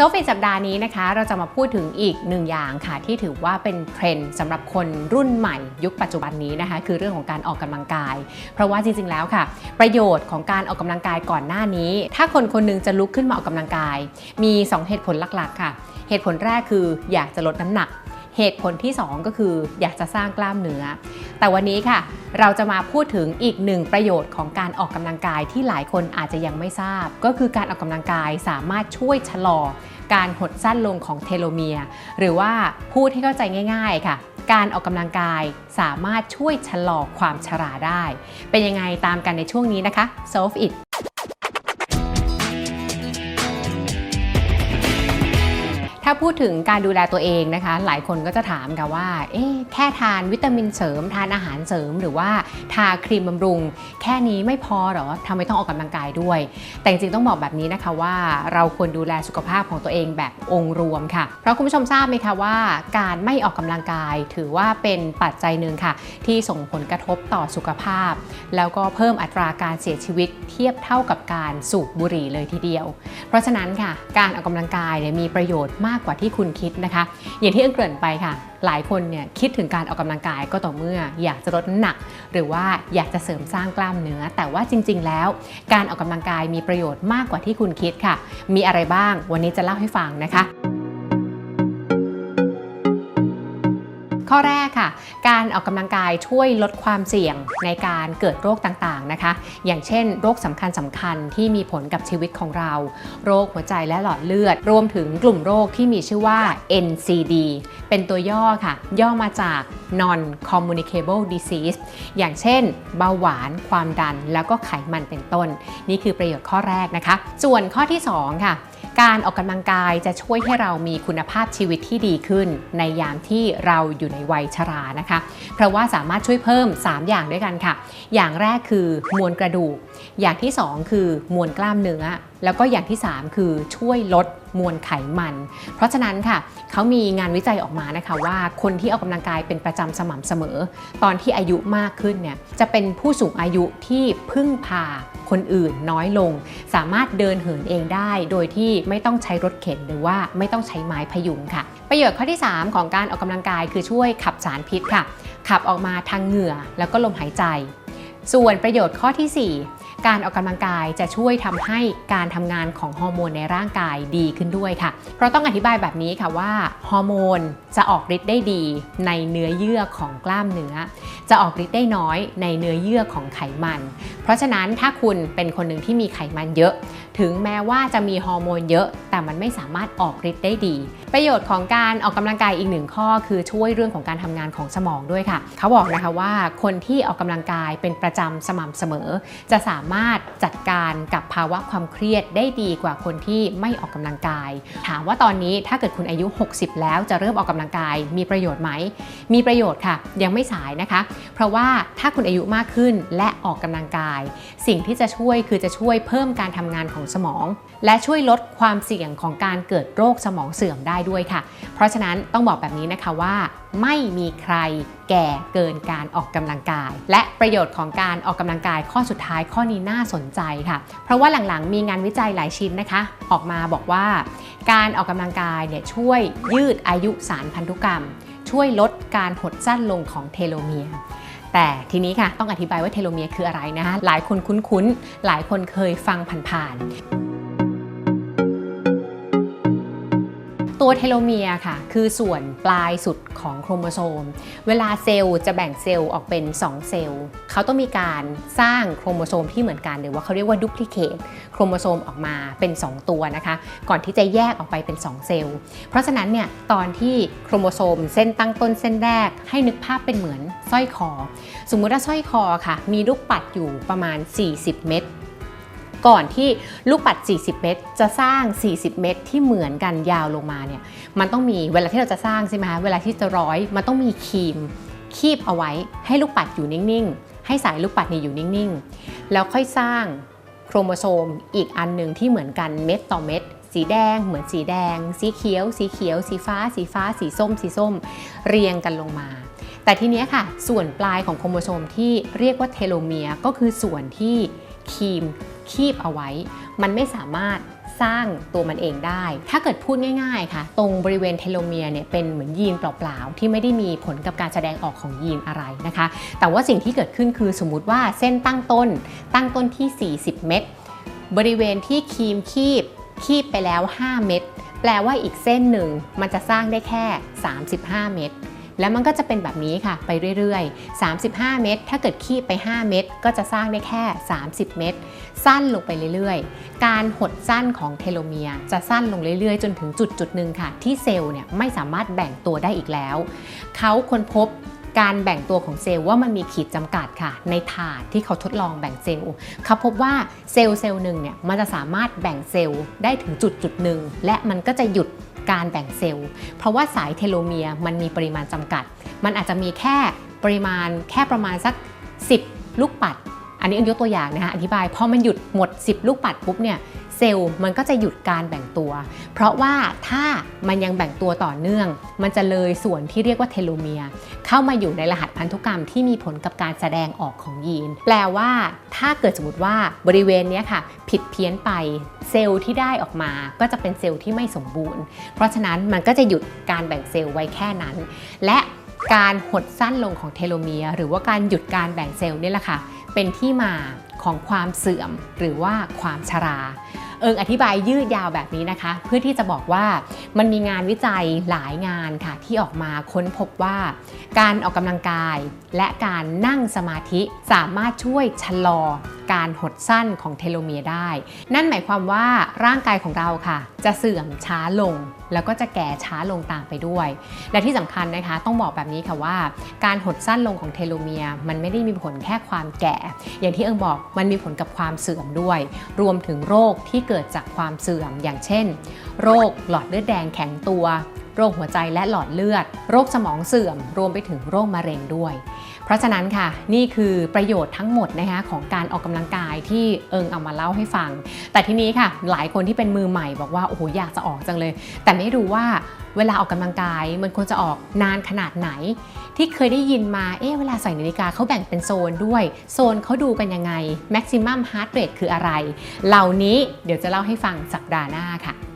โซฟีสัปดาห์นี้นะคะ เราจะมาพูดถึงอีกหนึ่งอย่างค่ะ ที่ถือว่าเป็นเทรนด์สำหรับคนรุ่นใหม่ยุคปัจจุบันนี้นะคะ คือเรื่องของการออกกำลังกาย เพราะว่าจริงๆแล้วค่ะ ประโยชน์ของการออกกำลังกายก่อนหน้านี้ ถ้าคนคนหนึงจะลุกขึ้นมาออกกำลังกาย มี 2 เหตุผลหลักๆ ค่ะ เหตุผลแรกคืออยากจะลดน้ำหนัก เหตุผลที่ 2 ก็คืออยากจะสร้างกล้ามเนื้อ แต่วันนี้ค่ะ เราจะมาพูดถึงอีกหนึ่งประโยชน์ของการออกกำลังกายที่หลายคนอาจจะยังไม่ทราบ ก็คือการออกกำลังกายสามารถช่วยชะลอ การหดสั้นลงของเทโลเมียร์หรือว่าพูดให้เข้าใจง่าย ๆค่ะการออกกำลังกายสามารถช่วยชะลอความชราได้ เป็นยังไงตามกันในช่วงนี้นะคะ Solve It ถ้าพูดถึงการดูแลตัวเองนะคะ หลายคนก็จะถามกันว่าเอ๊ะแค่ทานวิตามินเสริม ทานอาหารเสริม หรือว่าทาครีมบำรุง แค่นี้ไม่พอหรอทำไมต้องออกกำลังกายด้วย แต่จริงๆต้องบอกแบบนี้นะคะว่าเราควรดูแลสุขภาพของตัวเองแบบองค์รวมค่ะ เพราะคุณผู้ชมทราบไหมคะว่า การไม่ออกกำลังกายถือว่าเป็นปัจจัยหนึ่งค่ะ ที่ส่งผลกระทบต่อสุขภาพ แล้วก็เพิ่มอัตราการเสียชีวิตเทียบเท่ากับการสูบบุหรี่เลยทีเดียว เพราะฉะนั้นค่ะ การออกกำลังกายเนี่ยมีประโยชน์มากกว่าที่คุณคิดนะคะ อย่างที่เอิงเกริ่นไปค่ะ หลายคนเนี่ยคิดถึงการออกกำลังกายก็ต่อเมื่อ อยากจะลดน้ำหนัก หรือว่าอยากจะเสริมสร้างกล้ามเนื้อ แต่ว่าจริง ๆ แล้ว การออกกำลังกายมีประโยชน์มากกว่าที่คุณคิดค่ะ มีอะไรบ้างวันนี้จะเล่าให้ฟังนะคะ ข้อแรกค่ะ การออกกำลังกายช่วยลดความเสี่ยงในการเกิดโรคต่างๆนะคะ อย่างเช่น โรคสำคัญสำคัญๆที่มีผลกับชีวิตของเรา โรคหัวใจและหลอดเลือด รวมถึงกลุ่มโรคที่มีชื่อว่า NCD เป็นตัวย่อค่ะ ย่อมาจาก non communicable disease อย่างเช่น เบาหวาน ความดัน แล้วก็ไขมันเป็นต้น นี่คือประโยชน์ข้อแรกนะคะ ส่วนข้อที่ 2 ค่ะ การออกกำลังกายจะช่วยให้เรามีคุณภาพชีวิตที่ดีขึ้น ในยามที่เราอยู่ในวัยชรานะคะ เพราะว่าสามารถช่วยเพิ่ม 3 อย่างด้วยกันค่ะ อย่างแรกคือมวลกระดูก อย่างที่ 2 คือมวลกล้ามเนื้อ แล้วก็อย่างที่ 3 คือช่วยลดมวลไขมัน เพราะฉะนั้นค่ะเขามีงานวิจัยออกมานะคะว่าคนที่ออกกำลังกายเป็นประจำสม่ำเสมอ ตอนที่อายุมากขึ้นเนี่ยจะเป็นผู้สูงอายุที่พึ่งพาคนอื่นน้อยลง สามารถเดินเหินเองได้ โดยที่ไม่ต้องใช้รถเข็นหรือว่าไม่ต้องใช้ไม้พยุงค่ะ ประโยชน์ข้อที่ 3 ของการออกกำลังกายคือช่วยขับสารพิษค่ะ ขับออกมาทางเหงื่อแล้วก็ลมหายใจ ส่วนประโยชน์ข้อทีสี่ 4 การออกกำลังกายจะช่วยทำให้การทำงานของฮอร์โมนในร่างกายดีขึ้นด้วยค่ะ เพราะต้องอธิบายแบบนี้ค่ะว่าฮอร์โมนจะออกฤทธิ์ได้ดีในเนื้อเยื่อของกล้ามเนื้อ จะออกฤทธิ์ได้น้อยในเนื้อเยื่อของไขมัน เพราะฉะนั้นถ้าคุณเป็นคนหนึ่งที่มีไขมันเยอะ ถึงแม้ว่าจะมีฮอร์โมนเยอะ แต่มันไม่สามารถออกฤทธิ์ได้ดี ประโยชน์ของการออกกำลังกายอีกหนึ่งข้อ คือช่วยเรื่องของการทำงานของสมองด้วยค่ะ เขาบอกนะคะว่าคนที่ออกกำลังกายเป็นประจำสม่ำเสมอ จะสามารถจัดการกับภาวะความเครียดได้ดีกว่าคนที่ไม่ออกกำลังกาย ถามว่าตอนนี้ถ้าเกิดคุณอายุ 60 แล้วจะเริ่มออกกำลังกาย มีประโยชน์ไหม มีประโยชน์ค่ะ ยังไม่สายนะคะ เพราะว่าถ้าคุณอายุมากขึ้นและออกกำลังกาย สิ่งที่จะช่วยคือจะช่วยเพิ่มการทำงานของสมอง และช่วยลดความเสี่ยงของการเกิดโรคสมองเสื่อมได้ด้วยค่ะ เพราะฉะนั้นต้องบอกแบบนี้นะคะว่า ไม่มีใครแก่เกินการออกกำลังกาย และประโยชน์ของการออกกำลังกายข้อสุดท้ายข้อนี้น่าสนใจค่ะ เพราะว่าหลังๆ มีงานวิจัยหลายชิ้นนะคะ ออกมาบอกว่า การออกกำลังกายเนี่ยช่วยยืดอายุสารพันธุกรรม ช่วยลดการหดสั้นลงของเทโลเมียร์ แต่ทีนี้ค่ะต้องอธิบายว่าเทโลเมียร์คืออะไรนะคะหลายคนคุ้นๆ หลายคนเคยฟังผ่านๆ ตัวเทโลเมียร์ค่ะ คือส่วนปลายสุดของโครโมโซม เวลาเซลล์จะแบ่งเซลล์ออกเป็น 2 เซลล์ เขาต้องมีการสร้างโครโมโซมที่เหมือนกัน หรือว่าเขาเรียกว่าดูพลิเคทโครโมโซมออกมาเป็น 2 ตัวนะคะ ก่อนที่จะแยกออกไปเป็น 2 เซลล์ เพราะฉะนั้นเนี่ยตอนที่โครโมโซมเส้นตั้งต้นเส้นแรก ให้นึกภาพเป็นเหมือนสร้อยคอ สมมุติว่าสร้อยคอค่ะ มีลูกปัดอยู่ประมาณ 40 เม็ด ก่อนที่ลูกปัด 40 เมตร จะสร้าง 40 เมตร ที่เหมือนกันยาวลงมาเนี่ย มันต้องมีเวลาที่เราจะสร้างใช่ไหมคะ เวลาที่จะร้อย มันต้องมีครีม คีบเอาไว้ ให้ลูกปัดอยู่นิ่ง ๆ ให้สายลูกปัดนี่อยู่นิ่ง ๆ แล้วค่อยสร้างโครโมโซมอีกอันหนึ่งที่เหมือนกันเม็ดต่อเม็ด สีแดง เหมือนสีแดง สีเขียว สีเขียว สีฟ้า สีฟ้า สีส้ม สีส้ม เรียงกันลงมาแต่ทีเนี้ยค่ะ ส่วนปลายของโครโมโซมที่เรียกว่าเทโลเมียร์ก็คือส่วนที่ครีม คีบเอาไว้ มันไม่สามารถสร้างตัวมันเองได้ ถ้าเกิดพูดง่ายๆค่ะ ตรงบริเวณเทโลเมียร์เนี่ยเป็นเหมือนยีนเปล่าๆ ที่ไม่ได้มีผลกับการแสดงออกของยีนอะไรนะคะ แต่ว่าสิ่งที่เกิดขึ้นคือสมมติว่าเส้นตั้งต้น ตั้งต้นที่ 40 เม็ดบริเวณที่ครีมคีบ คีบไปแล้ว 5 เม็ดแปลว่าอีกเส้นหนึ่งมันจะสร้างได้แค่ 35 เม็ด แล้วมันก็จะเป็นแบบนี้ค่ะไปเรื่อยๆ 35 เม็ดถ้าเกิดคีบไป 5 เม็ดก็จะสร้างได้แค่ 30 เม็ดสั้นลงไปเรื่อยๆ การหดสั้นของเทโลเมียร์จะสั้นลงเรื่อยๆ จนถึงจุดจุดหนึ่งค่ะ ที่เซลล์เนี่ยไม่สามารถแบ่งตัวได้อีกแล้ว เขาค้นพบการแบ่งตัวของเซลล์ว่ามันมีขีดจำกัดค่ะ ในถาดที่เขาทดลองแบ่งเซลล์เขาพบว่าเซลล์เซลล์หนึ่งเนี่ยมันจะสามารถแบ่งเซลล์ได้ถึงจุดจุดหนึ่งและมันก็จะหยุด การแบ่งเซลล์ เพราะว่าสายเทโลเมียร์มันมีปริมาณจำกัด มันอาจจะมีแค่ปริมาณแค่ประมาณสัก 10 ลูกปัด อันนี้อันยกตัวอย่างนะคะอธิบายพอมันหยุดหมด 10 ลูกปัดปุ๊บเนี่ย เซลล์มันก็จะหยุดการแบ่งตัว เพราะว่าถ้ามันยังแบ่งตัวต่อเนื่อง มันจะเลยส่วนที่เรียกว่าเทโลเมียร์เข้ามาอยู่ในรหัสพันธุกรรมที่มีผลกับการแสดงออกของยีน แปลว่าถ้าเกิดสมมติว่าบริเวณนี้ค่ะ ผิดเพี้ยนไปเซลล์ที่ได้ออกมาก็จะเป็นเซลล์ที่ไม่สมบูรณ์ เพราะฉะนั้นมันก็จะหยุดการแบ่งเซลล์ไว้แค่นั้น และการหดสั้นลงของเทโลเมียร์หรือว่าการหยุดการแบ่งเซลล์นี่แหละค่ะ เป็นที่มาของความเสื่อมหรือว่าความชรา เอิงอธิบายยืดยาวแบบนี้นะคะ เพื่อที่จะบอกว่ามันมีงานวิจัยหลายงานค่ะ ที่ออกมาค้นพบว่า การออกกำลังกายและการนั่งสมาธิสามารถช่วยชะลอ การหดสั้นของเทโลเมียร์ได้ นั่นหมายความว่าร่างกายของเราค่ะ จะเสื่อมช้าลง แล้วก็จะแก่ช้าลงตามไปด้วย และที่สำคัญนะคะ ต้องบอกแบบนี้ค่ะว่า การหดสั้นลงของเทโลเมียร์มันไม่ได้มีผลแค่ความแก่ อย่างที่เอิงบอกมันมีผลกับความเสื่อมด้วย รวมถึงโรคที่เกิดจากความเสื่อมอย่างเช่น โรคหลอดเลือดแดงแข็งตัว โรคหัวใจและหลอดเลือด โรคสมองเสื่อม รวมไปถึงโรคมะเร็งด้วย เพราะฉะนั้นค่ะ นี่คือประโยชน์ทั้งหมดนะคะของการออกกำลังกายที่เอิงเอามาเล่าให้ฟัง แต่ทีนี้ค่ะ หลายคนที่เป็นมือใหม่บอกว่าโอ้โหอยากจะออกจังเลย แต่ไม่รู้ว่าเวลาออกกำลังกายมันควรจะออกนานขนาดไหน ที่เคยได้ยินมาเอ๊ะเวลาใส่นาฬิกาเขาแบ่งเป็นโซนด้วย โซนเขาดูกันยังไง maximum heart rate คืออะไร เหล่านี้เดี๋ยวจะเล่าให้ฟังสัปดาห์หน้าค่ะ